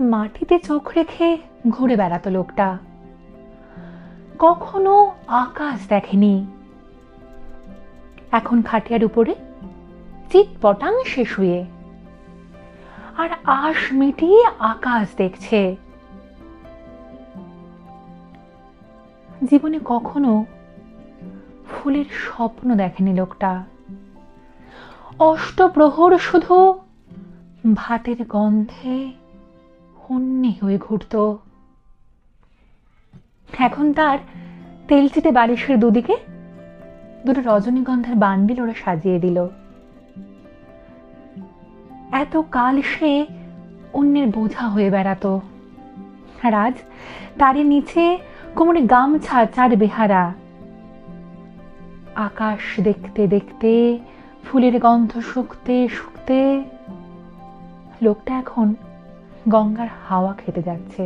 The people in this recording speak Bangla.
মাটিতে চোখ রেখে ঘুরে বেড়াতো লোকটা। কখনো আকাশ দেখেনি। এখন খাটিয়ার উপরে চিত পটাং সে শুয়ে। আর আশ মিটিয়ে আকাশ দেখছে। জীবনে কখনো ফুলের স্বপ্ন দেখেনি লোকটা। অষ্টপ্রহর শুধু ভাতের গন্ধে হন্যে হয়ে ঘুরত। এখন তার তেলচিতে বালিশের দুদিকে দুটো রজনীগন্ধার বান্ডিল ওরা সাজিয়ে দিল। এত কাল সে অন্যের বোঝা হয়ে বেড়াতো। আর আজ তারই নিচে কোমরে গামছা, চার বেহারা। আকাশ দেখতে দেখতে ফুলের গন্ধ শুকতে শুকতে লোকটা এখন গঙ্গার হাওয়া খেতে যাচ্ছে।